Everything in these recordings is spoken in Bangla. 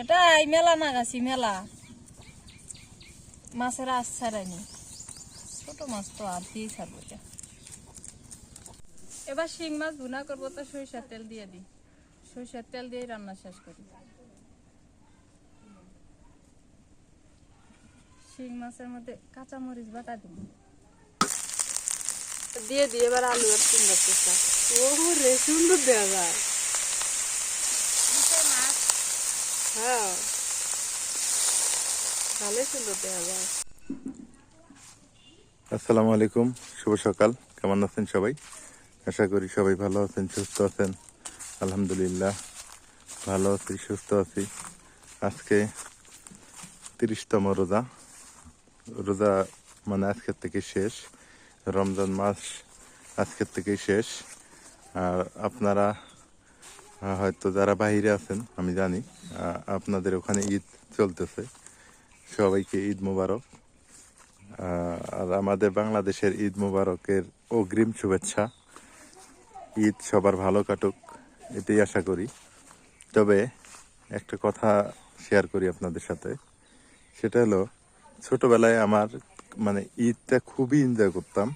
এটা মেলা মাছের আশ ছাড়াইনি। ছোট মাছ তো আর দিয়ে ছাড়বো এবার শিং মাছ ভুনা করব, তো সরিষার তেল দিয়ে দিই। সরিষার তেল দিয়ে রান্না শেষ করি। শিং মাছের মধ্যে কাঁচা মরিচ বাটা দিব। দিয়ে দিয়ে এবার আলু আর সুন্দর চেষ্টা ও রে সুন্দর দেওয়া। যায় হ্যাঁ। ভালোই সুন্দর দেওয়া। যায় আসসালামু আলাইকুম শুভ সকাল। কেমন আছেন সবাই? আশা করি সবাই ভালো আছেন সুস্থ আছেন। আলহামদুলিল্লাহ ভালো আছি সুস্থ আছি। আজকে তিরিশতম রোজা। রোজা মানে আজকের থেকে শেষ রমজান মাস আজকের থেকেই শেষ আর আপনারা হয়তো যারা বাইরে আছেন আমি জানি আপনাদের ওখানে ঈদ চলতেছে সবাইকে ঈদ মুবারক আর আমাদের বাংলাদেশের ঈদ মুবারকের অগ্রিম শুভেচ্ছা ঈদ সবার ভালো কাটুক এটাই আশা করি তবে একটা কথা শেয়ার করি আপনাদের সাথে সেটা হলো ছোটবেলায় আমার মানে ঈদটা খুবই এনজয় করতাম।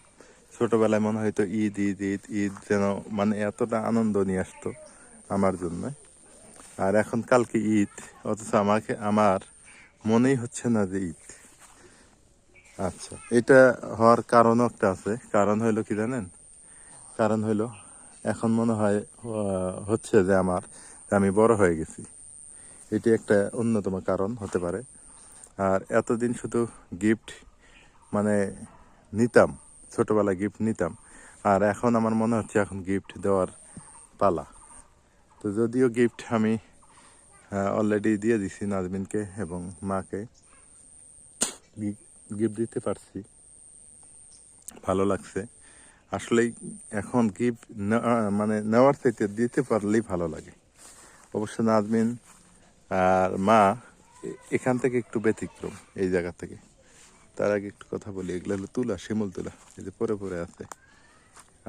ছোটবেলায় মনে হয়তো ঈদ ঈদ ঈদ ঈদ যেন মানে এতটা আনন্দ নিয়ে আসতো আমার জন্য। আর এখন কালকে ঈদ, অথচ আমাকে, আমার মনেই হচ্ছে না যে ঈদ। আচ্ছা এটা হওয়ার কারণও একটা আছে। কারণ হইল কি জানেন? কারণ হইল এখন মনে হয় হচ্ছে যে আমার আমি বড় হয়ে গেছি। এটি একটা অন্যতম কারণ হতে পারে। আর এতদিন শুধু গিফট মানে নিতাম, ছোটবেলায় গিফট নিতাম। আর এখন আমার মনে হচ্ছে এখন গিফট দেওয়ার পালা। তো যদিও গিফট আমি অলরেডি দিয়ে দিছি নাজমিনকে এবং মাকে। গিফট দিতে পারছি। ভালো লাগছে। আসলে এখন গিফট মানে নেওয়ার থেকে দিতে পারলেই ভালো লাগে। অবশ্য নাজমিন আর মা এখান থেকে একটু ব্যতিক্রম, এই জায়গা থেকে। তার আগে একটু কথা বলি, এগুলো হলো তুলা, শিমুল তুলা, এই যে পরে পরে আছে।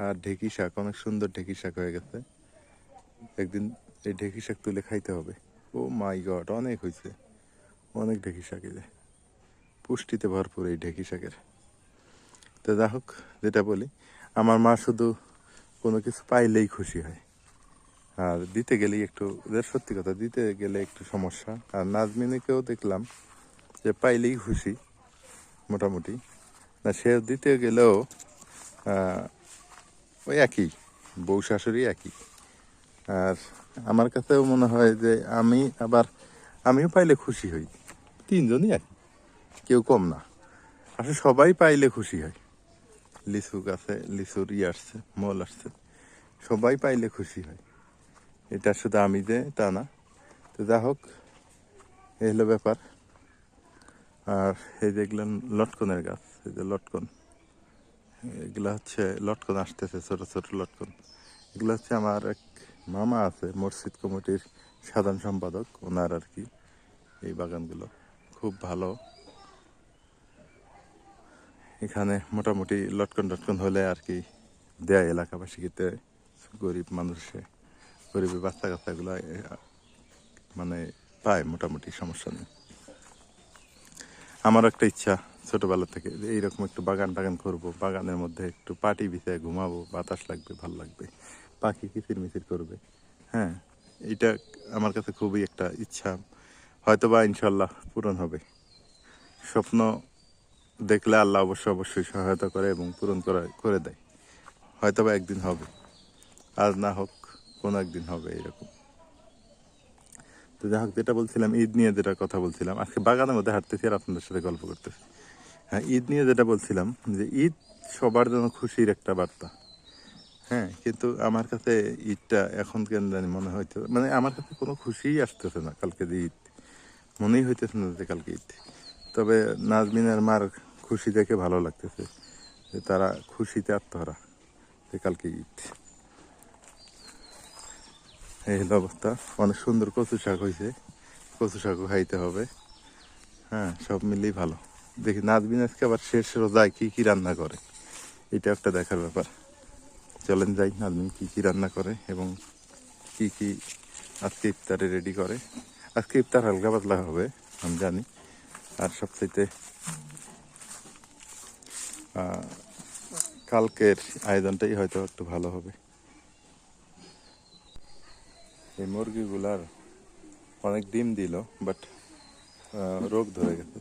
আর ঢেকি শাক, অনেক সুন্দর ঢেকি শাক হয়ে গেছে। একদিন এই ঢেকি শাক তুলে খাইতে হবে। ও মাই গড, অনেক হয়েছে অনেক ঢেকি শাক এই যে। পুষ্টিতে ভরপুর এই ঢেকি শাকের। তো যা হোক, যেটা বলি, আমার মা শুধু কোনো কিছু পাইলেই খুশি হয়। আর দিতে গেলেই একটু সত্যি কথা, দিতে গেলে একটু সমস্যা। আর নাজমিনীকেও দেখলাম যে পাইলেই খুশি, মোটামুটি। না, সে দিতে গেলেও ওই একই, বউ শাশুড়ি একই। আর আমার কাছেও মনে হয় যে আমি আবার, আমিও পাইলে খুশি হই। তিনজনই একই, কেউ কম না। আসলে সবাই পাইলে খুশি হয়। লিচু গাছে লিচুর ই আসছে, মল আসছে, সবাই পাইলে খুশি হয়। এটা শুধু আমি যে, তা না। তো যা হোক, এই হলো ব্যাপার। আর এই দেখলেন লটকনের গাছ, এই যে লটকন, এগুলো হচ্ছে, লটকন আসতেছে, ছোট ছোট লটকন। এগুলো হচ্ছে আমার এক মামা আছে, মসজিদ কমিটির সাধারণ সম্পাদক, ওনার আর কি, এই বাগানগুলো। খুব ভালো। এখানে মোটামুটি লটকন টটকন হলে আর কি দেয় এলাকাবাসীকে গরিব মানুষে। গরিবের বাচ্চা কাচ্চাগুলো মানে পায় মোটামুটি, সমস্যা নেই। আমার একটা ইচ্ছা ছোটবেলা থেকে, যে এইরকম একটু বাগান টাগান করব, বাগানের মধ্যে একটু পাটি বিছায় ঘুমাবো, বাতাস লাগবে, ভালো লাগবে, পাখি কিচির মিচির করবে হ্যাঁ এটা আমার কাছে খুবই একটা ইচ্ছা। হয়তো বা ইনশাল্লাহ পূরণ হবে। স্বপ্ন দেখলে আল্লাহ অবশ্য অবশ্যই সহায়তা করে এবং পূরণ করা, করে দেয়। হয়তো বা একদিন হবে, আজ না হোক কোনো একদিন হবে এরকম। তো যাই হোক যেটা বলছিলাম, ঈদ নিয়ে যেটা কথা বলছিলাম, আজকে বাগানের মধ্যে হাঁটতেছি আর আপনাদের সাথে গল্প করতেছি। হ্যাঁ ঈদ নিয়ে যেটা বলছিলাম, যে ঈদ সবার জন্য খুশির একটা বার্তা। হ্যাঁ কিন্তু আমার কাছে ঈদটা এখন কেন জানি মনে হইতে মানে আমার কাছে কোনো খুশিই আসতেছে না কালকে যে ঈদ। মনেই হইতেছে না যে কালকে ঈদ। তবে নাজমিনের মার খুশি দেখে ভালো লাগতেছে, যে তারা খুশিতে আত্মহারা যে কালকে ঈদ। এই হলো অবস্থা। অনেক সুন্দর কচু শাক হয়েছে। কচু শাকও খাইতে হবে। হ্যাঁ সব মিলেই ভালো। দেখি নাজবিন আজকে আবার শেষ রোজায় কী কী রান্না করে। এটা একটা দেখার ব্যাপার। চলেন যাই নাজবিন কী কী রান্না করে এবং কি কি আজকে ইফতারে রেডি করে। আজকে ইফতার হালকা পাতলা হবে, আমি জানি। আর সবচাইতে কালকের আয়োজনটাই হয়তো একটু ভালো হবে। এই মুরগিগুলার অনেক ডিম দিল বাট রোগ ধরে গেছে।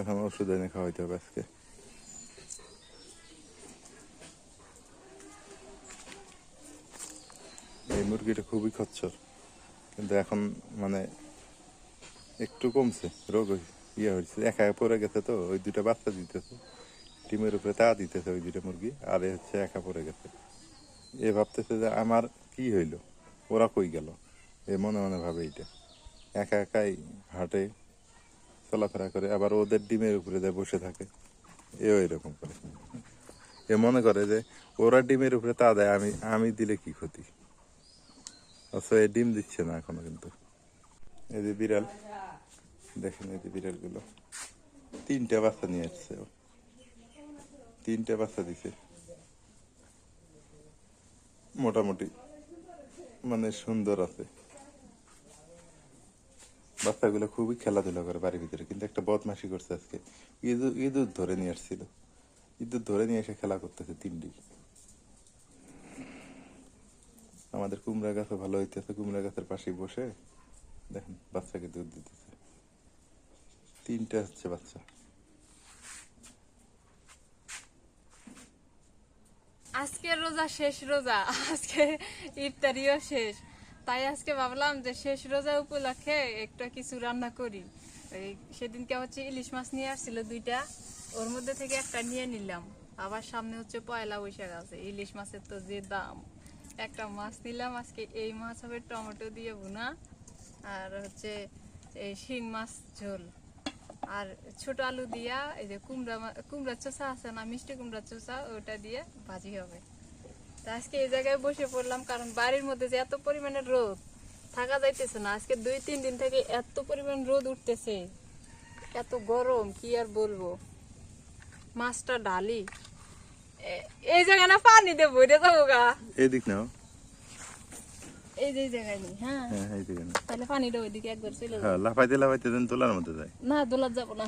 এখন ওষুধ এনে খাওয়াইতে হবে আজকে। এই মুরগিটা খুবই খচ্চর, কিন্তু এখন মানে একটু কমছে, রোগ ইয়ে হয়েছে একা একা পড়ে গেছে তো, ওই দুটা বাচ্চা দিতেছে। ডিমের উপরে তা দিতেছে ওই দুটা মুরগি, আর এ হচ্ছে একা পড়ে গেছে। এ ভাবতেছে যে আমার কি হইল? ওরা কই গেল? এ মনে মনে ভাবে এইটা। একা একাই হাঁটে, চলাফেরা করে, আবার ওদের ডিমের উপরে যায় বসে থাকে এও এরকম করে। এ মনে করে যে ওরা ডিমের উপরে তা দেয়, আমি আমি দিলে কি ক্ষতি? অথচ এ ডিম দিচ্ছে না এখনও কিন্তু। এই যে বিড়াল, দেখেন এই যে বিড়ালগুলো। তিনটা বাচ্চা নিয়ে আসছে তিনটা বাচ্চা দিছে। মোটামুটি মানে সুন্দর আছে। বাচ্চাগুলো খুবই খেলাধুলা করে বাড়ির ভিতরে, কিন্তু একটা বদমাশি করছে আজকে। ইঁদুর ইঁদুর ধরে নিয়ে আসছিল। ইঁদুর ধরে নিয়ে এসে খেলা করতেছে তিনটি। আমাদের কুমড়া গাছও ভালো হইতেছে, কুমড়া গাছের পাশে বসে দেখেন বাচ্চাকে দুধ দিতেছে। তিনটা হচ্ছে বাচ্চা। আজকে রোজা শেষ রোজা, আজকে ইফতারিও শেষ। তাই আজকে ভাবলাম যে শেষ রোজা উপলক্ষে একটা কিছু রান্না করি। ওই সেদিনকে হচ্ছে ইলিশ মাছ নিয়ে আসছিল দুইটা, ওর মধ্যে থেকে একটা নিয়ে নিলাম। আবার সামনে হচ্ছে পয়লা বৈশাখ আছে, ইলিশ মাছের তো যে দাম। একটা মাছ নিলাম, আজকে এই মাছ হবে টমেটো দিয়ে ভুনা, আর হচ্ছে এই শিং মাছ ঝোল। আর ছোট আলু দিয়া এই যে কুমড়া কুমড়ার চোষা আছে না, মিষ্টি কুমড়ার চোষা, ওটা দিয়ে ভাজি হবে। তা আজকে এই জায়গায় বসে পড়লাম কারণ বাড়ির মধ্যে যে এত পরিমাণে রোদ, থাকা যাইতেছে না। আজকে দুই, তিন দিন থেকে এত পরিমাণ রোদ উঠতেছে। এত গরম, কি আর বলব? মাছটা ডালি। এই জায়গায় না পানি দেবো রে যাব গা। এদিক নাও। এই যে এই জায়গায় নেই হ্যাঁ। হ্যাঁ তাহলে পানিটা ওইদিকে একবার চলে যাবে হ্যাঁ লাফাইতে লাফাইতে দেন তোলার মধ্যে যায়। না দোলার যাব না।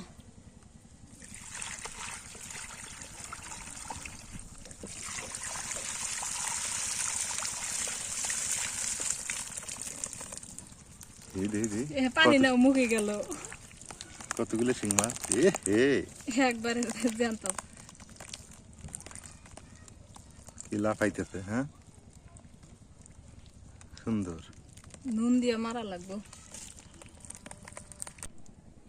পানি মুখে গেল। কতগুলো শিং মাছ এ হে। একবারে জানতো কি লাফাইতেছে হ্যাঁ। সুন্দর। নুন দিয়ে মারা লাগবো।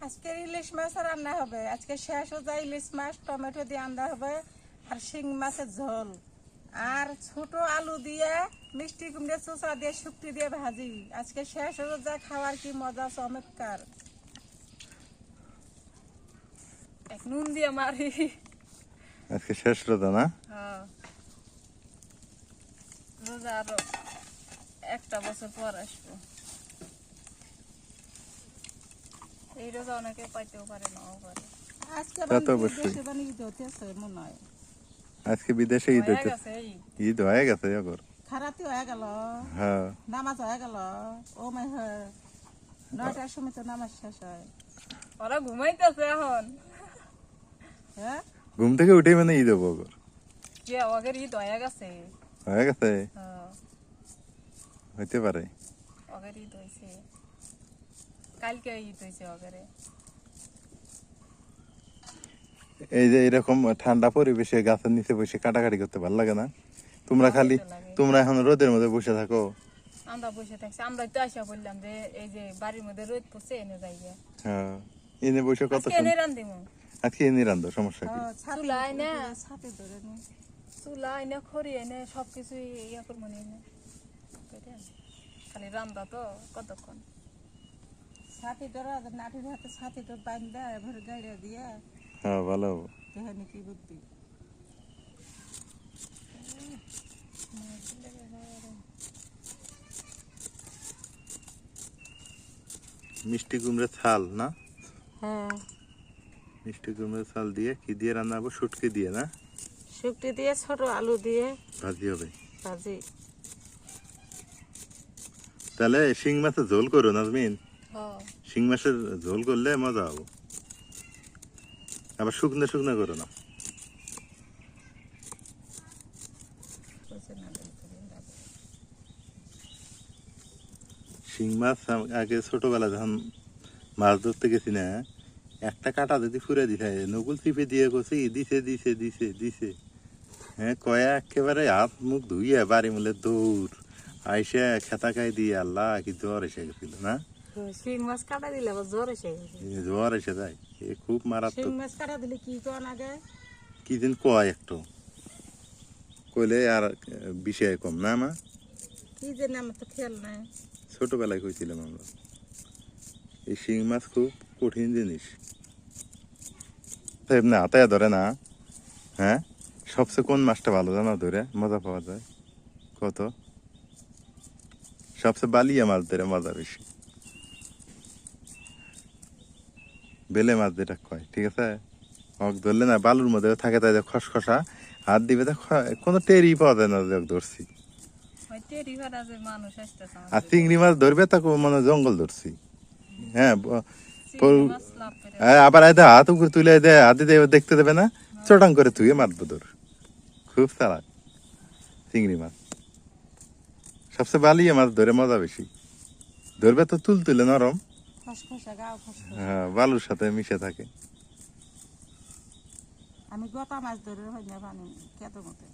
আজকে ইলিশ মাছ রান্না হবে। আজকে শেষ হয়ে যায় ইলিশ মাছ টমেটো দিয়ে রান্না হবে আর শিং মাছের ঝোল। আর ছোট আলু দিয়ে মিষ্টি কুমড়ে চোষা দিয়ে শুক্তি দিয়ে ভাজি। আজকে শেষ হয়ে যায় খাওয়ার কি মজা চমৎকার। এক নুন দিয়ে মারি। আজকে শেষ রোজা না? হ্যাঁ। রোজা আরও। একটা বছর পর আসব। এই রোজা অনেকে পাইতেও পারে নাও পারে। আজকে হয়। আজকে বিদেশে ঈদ হইতে ঈদ হয়ে গেছে আগর খারাতি হয়ে গেল। হ্যাঁ। নামাজ হয়ে গেল। ও মাই হয় নয়টার সময় তো নামাজ শেষ হয়। ওরা ঘুমাইতেছে এখন। হ্যাঁ? ঘুম থেকে উঠে মানে ঈদ হব কে ঈদ হয়ে গেছে। হয়ে গেছে? হ্যাঁ, হইতে পারে। হয়েছে কালকে ঈদ এই যে এরকম ঠান্ডা পরিবেশে গাছের নিচে বসে কাটাকাটি করতে ভালো লাগে না? তোমরা খালি। তোমরা এখন রোদের মধ্যে বসে থাকো। আমরা বসে থাকছি। আমরা তো আসা বললাম যে এই যে বাড়ির মধ্যে রোদ পড়ছে এনে যাই হ্যাঁ এনে বসে কত আজকে এনে রান্ধিম। আজকে এনে রান্ধো সমস্যা কি? হ্যাঁ, চুলা এনে ছাতি ধরে নি। চুলা এনে খড়ি এনে সব কিছু ইয়া করব এনে। খালি রান্দা তো কতক্ষণ? ছাতি ধরে নাটির হাতে ছাতি তো বান্ধা এবার গাড়ি দিয়ে হ্যাঁ ভালো হব। দেখে কি বুদ্ধি। মিষ্টি কুমড়ে ছাল না? হ্যাঁ। মিষ্টি কুমড়ো চাল দিয়ে কি দিয়ে রান্না হব শুটকি দিয়ে না? শুক্তি দিয়ে ছোট আলু দিয়ে ভাজি হবে। ভাজি। তাহলে শিং মাছের ঝোল করো নাজমিন। হ্যাঁ। শিং মাছের ঝোল করলে মজা হব। আবার শুকনো শুকনো করো না। শিং মাছ আগে ছোটবেলা যখন মাছ ধরতে গেছি না একটা কাটা যদি ফুরে দিতে নকুল চিপে দিয়ে গেছি দিছে দিছে দিছে দিছে। হ্যাঁ কয়া একেবারে হাত মুখ ধুইয়া বাড়ি মূলে দৌড়। আইসে খেতা খাই দিয়ে আল্লাহ কি জ্বর এসে গেছিল না? শিং মাছ কাটা দিলে জ্বর এসে গেছে। জ্বর এসে যায় এ খুব শিং মারাত্মক মাছ কাটা দিলে কি কোন আগে? কি দিন কয় একটু? কইলে আর বিষয় কম না মা? কি জানি আমার তো খেয়াল নাই। ছোটবেলায় কইছিলাম আমরা এই শিং মাছ খুব কঠিন জিনিস। তো এমনি হাতায় ধরে না হ্যাঁ? সবচেয়ে কোন মাছটা ভালো জানো ধরে? মজা পাওয়া যায়। কত? সবচেয়ে বালিয়া মাছ ধরে মজা বেশি। বেলে মাছ যেটা কয় ঠিক আছে? অক ধরলে না বালুর মধ্যে থাকে তাই খসখসা হাত দিবে তো কোনো টেরই পাওয়া যায় না যে ধরছি। টেরি আর চিংড়ি মাছ ধরবে তাকে মানে জঙ্গল ধরছি। হ্যাঁ আবার এদের হাত উপরে তুলে দেয় হাতে দিয়ে দেখতে দেবে না? চটাং করে তুই মারবো তোর। খুব চালাক। চিংড়ি মাছ। সবচেয়ে বালিয়ে মাছ ধরে মজা বেশি। ধরবে তো তুল তুলে নরম। হ্যাঁ বালুর সাথে মিশে থাকে। আমি গোটা মাছ ধরে না পানি কেত মতে।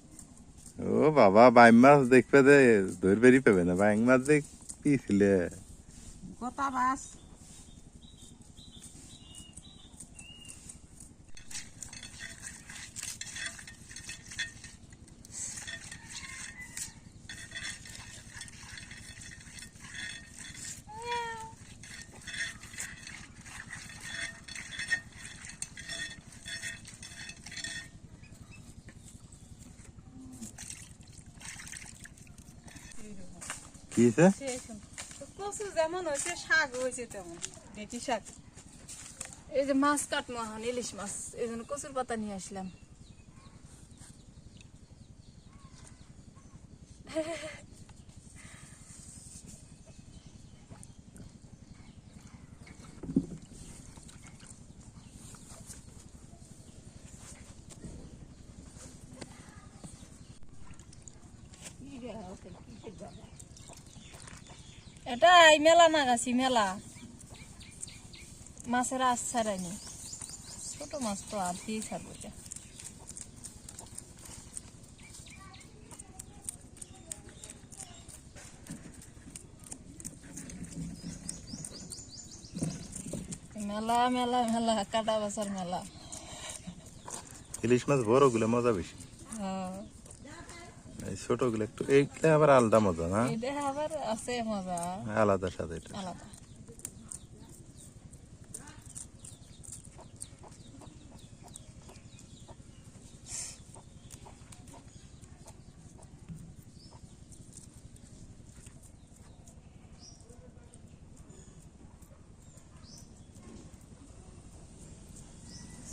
ও বাবা বাইম মাছ দেখবে দে ধরবেরই পাবে না বাইং মাছ দেখ পিছিলে। গোটা মাছ কি হয়েছে কচু যেমন হয়েছে শাক হয়েছে তেমন বেটি শাক। এই যে মাছ কাটমো এখন ইলিশ মাছ এই জন্য কচুর পাতা নিয়ে আসলাম এটা এই মেলা না গাছি, মেলা। মাছের আশ ছাড়াইনি ছোট মাছ তো আর দিয়ে ছাড়বো। মেলা মেলা মেলা, কাটা বাসার মেলা। ইলিশ মাছ বড়গুলো মজা বেশি। এই ছোটগুলো একটু। এইগুলো আবার আলাদা মজা না? এটা আবার আছে মজা। আলাদা সাথে এটা। আলাদা।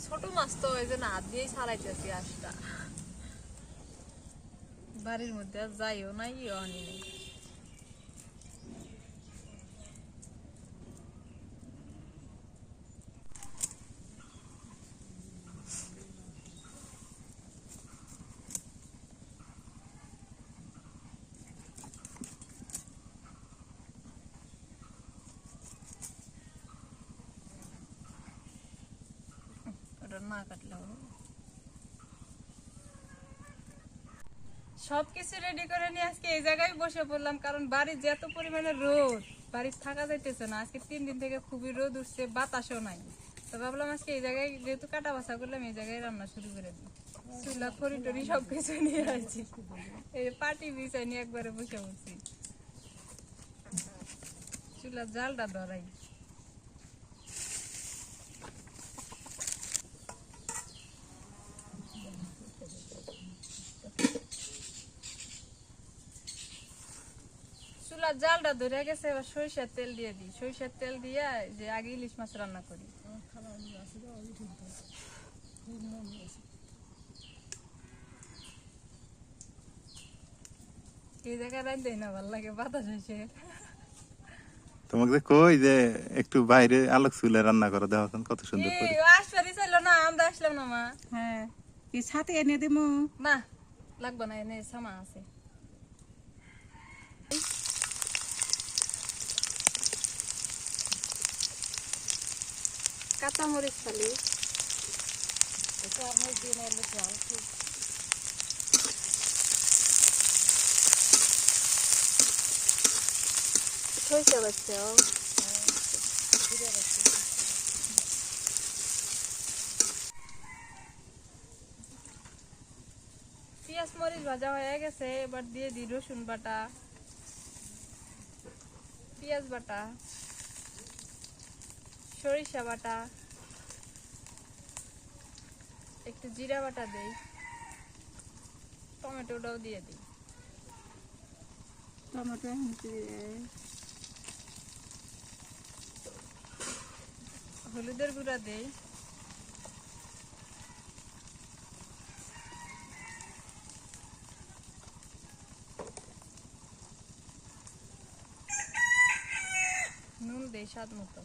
ছোট মাছ তো ওই জন্য হাত দিয়েই ছাড়াইতেছি আশটা। বাড়ির মধ্যে আর যাইও না ইও আনি নাই। ওটা না কাটলে হবে না। সবকিছু রেডি করে নিয়ে আজকে এই জায়গায় বসে পড়লাম, কারণ বাড়ির যে এত পরিমাণে রোদ, বাড়ির থাকা যাইতেছে না। আজকে তিন দিন থেকে খুবই রোদ উঠছে, বাতাসও নাই। তো ভাবলাম আজকে এই জায়গায়, যেহেতু কাটা বাসা করলাম, এই জায়গায় রান্না শুরু করে দিই। চুলা খড়ি টড়ি সবকিছু নিয়ে আসছি। এই পাটি বিছাই নিয়ে একবারে বসে বলছি চুলার জালটা ধরাই চুলার জালটা ধরে গেছে এবার সরিষার তেল দিয়ে দিই। সরিষার তেল দিয়ে যে আগে ইলিশ মাছ রান্না করি। এই জায়গায় রাখ দেয় না ভালো লাগে বাতাস হয়েছে তোমাকে যে কই যে একটু বাইরে আলোক চুলে রান্না করে দেওয়া কত সুন্দর করে। আসবারই চাইলো না আমরা আসলাম না মা। হ্যাঁ কি ছাতে এনে দিমু। না লাগবে না এনে সামা আছে। কাঁচা মরিচ খালি সরিষা বাচ্চা পেঁয়াজ মরিচ ভাজা হয়ে গেছে এবার দিয়ে দিই রসুন বাটা পেঁয়াজ বাটা সরিষা বাটা। একটু জিরা বাটা দেই। টমেটোটাও দিয়ে দিই। টমেটো হলুদের গুঁড়া দেই। নুন দেই স্বাদ মতো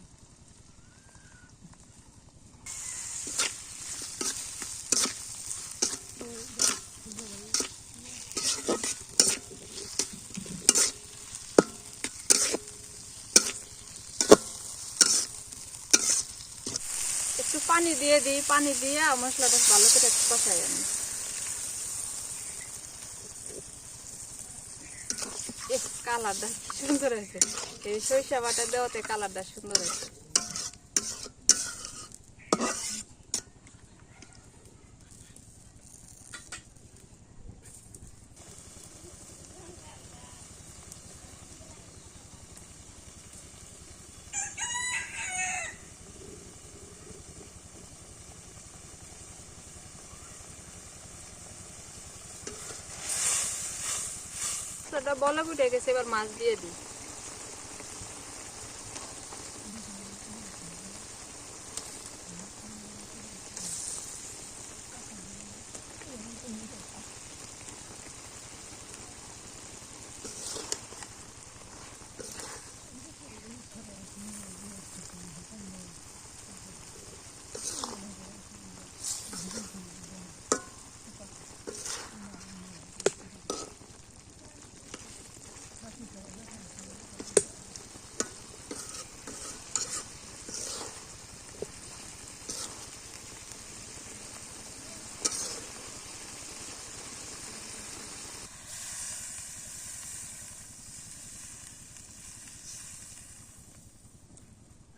একটু পানি দিয়ে দিই, পানি দিয়ে মশলাটা ভালো করে একটু কষাই আমি কালারটা সুন্দর হয়েছে। এই সরিষা বাটা দেওয়াতে কালারটা সুন্দর হয়েছে মশলাটা বলা উঠে গেছে এবার মাছ দিয়ে দিই।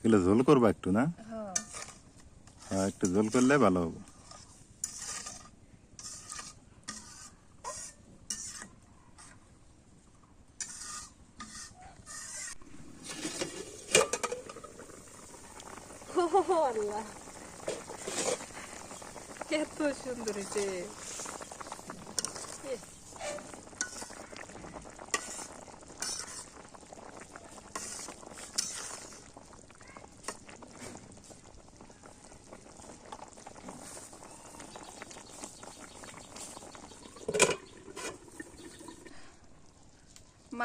এগুলো ঝোল করবা একটু না? হ্যাঁ। হ্যাঁ, একটু ঝোল করলে ভালো হবে। আল্লাহ। এত সুন্দর হয়েছে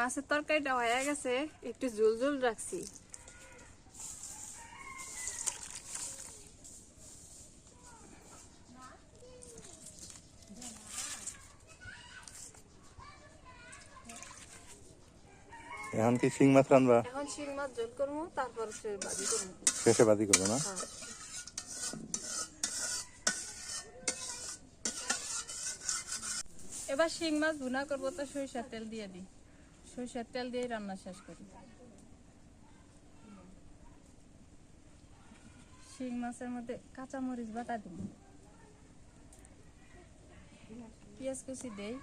মাছের তরকারিটা হয়ে গেছে একটু ঝোল ঝোল রাখছি। এখন কি শিং মাছ রানবা এখন শিং মাছ ঝোল করব তারপর সে বাজি করব। শেষে বাদি করব না? হ্যাঁ। এবার শিং মাছ ভুনা করব তো সরিষার তেল দিয়ে দিই। সরিষার তেল দিয়ে রান্না শেষ করি। শিং মাছের মধ্যে কাঁচা মরিচ বাটা দিই পেঁয়াজ কুচি দেই।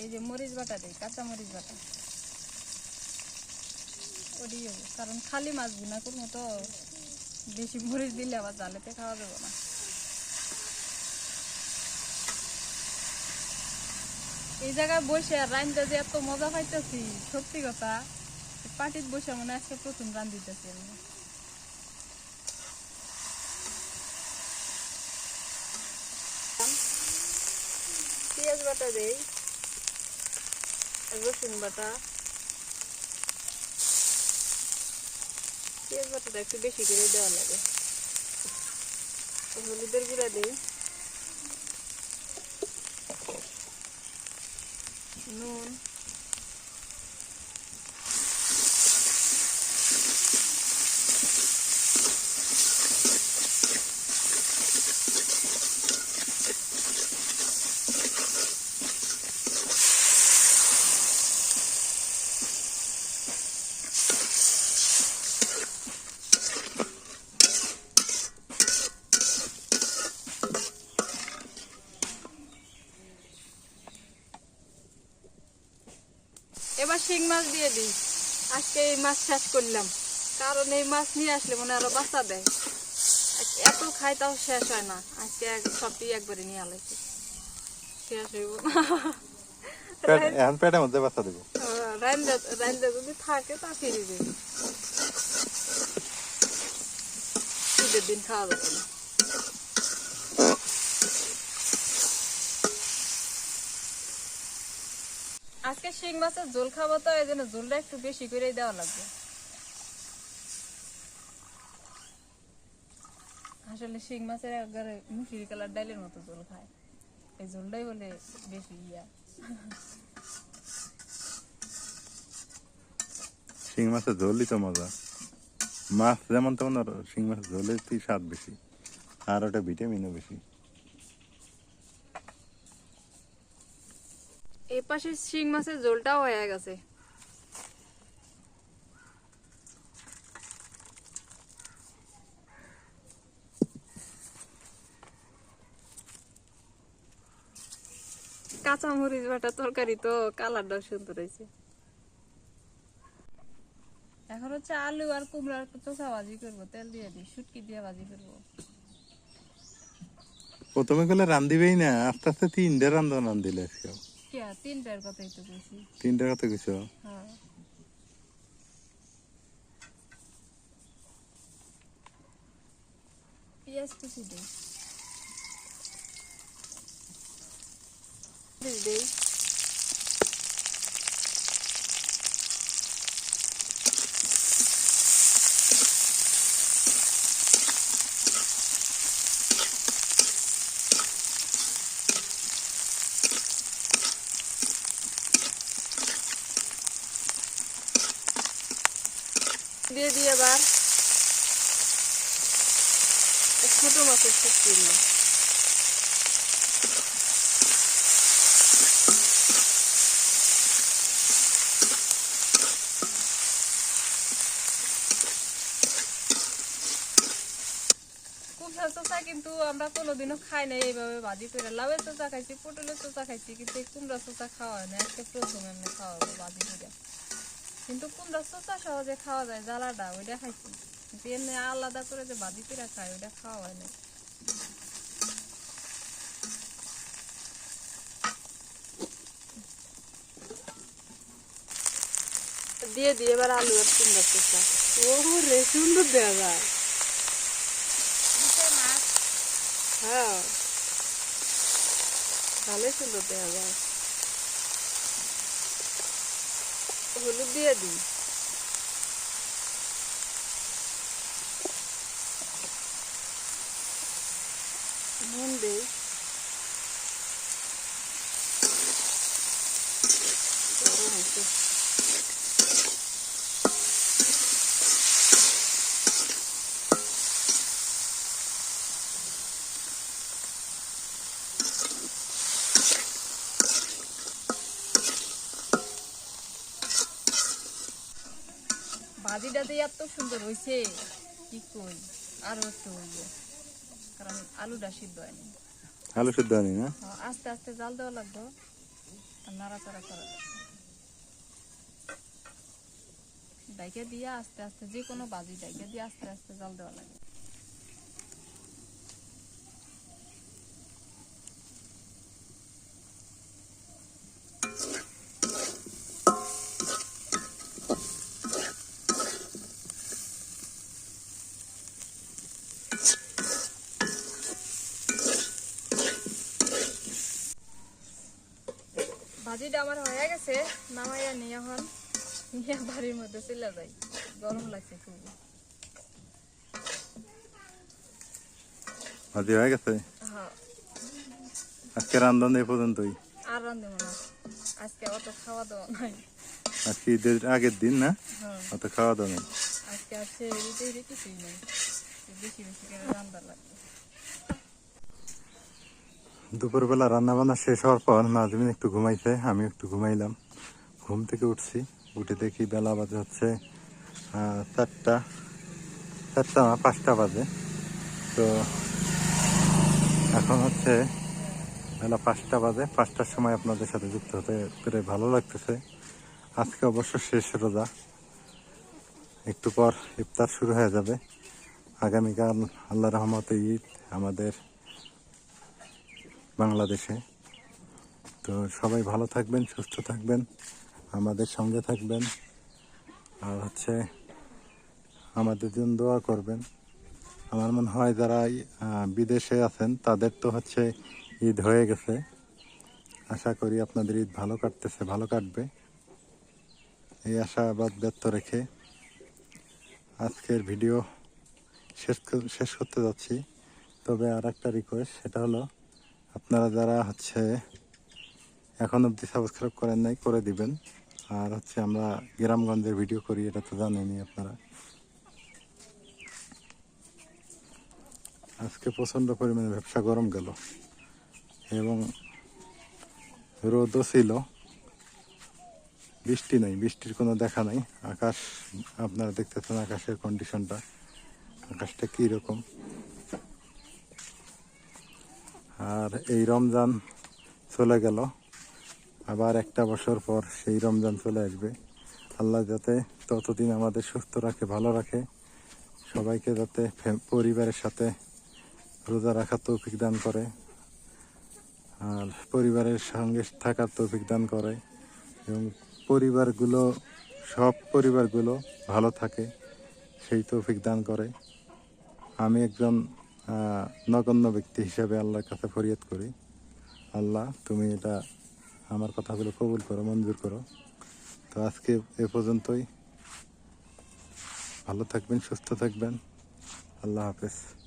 এই যে মরিচ বাটা দেই কাঁচা মরিচ বাটা কারণ খালি মাছ ভুনা করব তো বেশি মরিচ দিলে আবার জালেতে খাওয়া যাবে না। এই জায়গায় বসে আর রাইনটা যে এত মজা পাইতেছি, সত্যি কথা পাটিত বসে মনে আজকে প্রথম গান দিতেছি আমি পেঁয়াজ বাটা দেই রসুন বাটা। পেঁয়াজ বাটাটা একটু বেশি করে দেওয়া লাগে। হলুদের গুঁড়া দিই। নুন এবার শিং মাছ দিয়ে দিই। আজকে এই মাছ শেষ করলাম। কারণ এই মাছ নিয়ে আসলে মনে আরও বাচ্চা দেয়। এত খাই তাও শেষ হয় না। আজকে এক- সবটি একবারে নিয়ে আলাইছি। শেষ হইব। এখন পেটের মধ্যে বাচ্চা দেবো। রান্দা রান্দা যদি থাকে তা ফিরে দিন খাওয়া যাবে না। আজকে শিং মাছের ঝোল খাব তো, এই জন্য ঝোলটা একটু বেশি করে দেওয়া লাগবে। আসলে শিং মাছের একবারে মুসুরি কালার ডালের মতো ঝোল খায়। এই ঝোলটাই বলে বেশি ইয়া। শিং মাছের ঝোলই তো মজা। মাছ যেমন তেমন শিং মাছের ঝোলের স্বাদ বেশি। আর ওটা ভিটামিনও বেশি। এই পাশে শিং মাছের ঝোলটাও হয়ে গেছে। কাঁচা মরিচ বাটা তরকারি তো কালারটাও সুন্দর হয়েছে। এখন হচ্ছে আলু আর কুমড়ার চোখা ভাজি করব তেল দিয়ে দিই শুটকি দিয়ে ভাজি করব। প্রথমে গেলে রান্ধিবেই না আস্তে আস্তে তিনটে রান্ধন রান্ধিলে আজকে। কে তিনটার কথাই তো বলছি তিনটে কত কিছু হ্যাঁ। পেঁয়াজ কুচি দিই মরিচ দিই দিয়ে দিয়ে এবার এই ছোট মাছের সুপ কিনলো কুমড়া চোচা কিন্তু আমরা কোনোদিনও খাই না এইভাবে ভাজি করে লাউয়ের চোচা খাইছি পটলের চোচা খাইছি কিন্তু এই কুমড়া চোচা খাওয়া হয় না আজকে প্রথম এমনি খাওয়া হবে ভাজি করে কিন্তু কুমড়া চোচা সহজে খাওয়া যায় জ্বালাটা ওইটা খাইছি। কিন্তু এমনি আলাদা করে যে ভাজি করে খায় ওইটা খাওয়া হয় না। দিয়ে দিয়ে এবার আলু আর কুমড়া চোচা ও রে সুন্দর দেওয়া। যায় হ্যাঁ। ভালোই সুন্দর দেওয়া যায়। হলুদ দিয়ে দিই নুন দিই গরম হচ্ছে। ভাজিটা দিয়ে এত সুন্দর হয়েছে কি কই? আরও একটু হইবে। কারণ আলুটা সিদ্ধ হয়নি। আলু সিদ্ধ হয়নি না? আস্তে আস্তে জাল দেওয়া লাগবে। নাড়াচাড়া করা ডাইকে দিয়ে আস্তে আস্তে যে কোনো বাজি ডাইকে দিয়ে আস্তে আস্তে জাল দেওয়া লাগে। ভাজিটা আমার হয়ে গেছে নামাইয়া নিয়ে এখন নিয়ে বাড়ির মধ্যে চলে যাই। গরম লাগছে খুব। ভাজি হয়ে গেছে? হ্যাঁ। আজকে রান্ধন এই পর্যন্তই। আর রান্ধবো না। আজকে অত খাওয়া দাওয়া নাই। আজকে ঈদের আগের দিন না? হ্যাঁ। অত খাওয়া দাওয়া নেই। আজকে সে রিতে কিছুই নেই। বেশি বেশি করে রান্না লাগবে। দুপুরবেলা রান্না বান্না শেষ হওয়ার পর নাজমিন একটু ঘুমাইছে আমি একটু ঘুমাইলাম। ঘুম থেকে উঠছি, উঠে দেখি বেলা বাজে হচ্ছে চারটা চারটা না, পাঁচটা বাজে। তো এখন হচ্ছে বেলা পাঁচটা বাজে, পাঁচটার সময় আপনাদের সাথে যুক্ত হতে পেরে ভালো লাগতেছে। আজকে অবশ্য শেষ রোজা। একটু পর ইফতার শুরু হয়ে যাবে। আগামীকাল আল্লাহ রহমতে ঈদ আমাদের বাংলাদেশে। তো সবাই ভালো থাকবেন, সুস্থ থাকবেন, আমাদের সঙ্গে থাকবেন। আর হচ্ছে আমাদের জন্য দোয়া করবেন। আমার মনে হয় যারা বিদেশে আছেন, তাদের তো হচ্ছে ঈদ হয়ে গেছে। আশা করি আপনাদের ঈদ ভালো কাটতেছে, ভালো কাটবে। এই আশাবাদ ব্যক্ত রেখে আজকের ভিডিও শেষ শেষ করতে যাচ্ছি। তবে আর একটা রিকোয়েস্ট সেটা হলো আপনারা যারা হচ্ছে এখন অবধি সাবস্ক্রাইব করেন নাই, করে দিবেন। আর হচ্ছে আমরা গ্রামগঞ্জের ভিডিও করি, এটা তো জানেনই আপনারা। আজকে প্রচণ্ড পরিমাণে ব্যবসা গরম গেল এবং রোদও ছিল। বৃষ্টি নাই, বৃষ্টির কোনো দেখা নাই। আকাশ, আপনারা দেখতেছেন আকাশের কন্ডিশনটা আকাশটা কী রকম আর এই রমজান চলে গেল। আবার একটা বছর পর সেই রমজান চলে আসবে। আল্লাহ যাতে ততদিন আমাদের সুস্থ রাখে, ভালো রাখে। সবাইকে যাতে পরিবারের সাথে রোজা রাখার তৌফিক দান করে। আর পরিবারের সঙ্গে থাকার তৌফিক দান করে। এবং পরিবারগুলো, সব পরিবারগুলো ভালো থাকে, সেই তৌফিক দান করে। আমি একজন নগণ্য ব্যক্তি হিসাবে আল্লাহর কাছে ফরিয়াদ করি। আল্লাহ, তুমি এটা আমার কথাগুলো কবুল করো, মঞ্জুর করো। তো আজকে এ পর্যন্তই। ভালো থাকবেন, সুস্থ থাকবেন। আল্লাহ হাফেজ।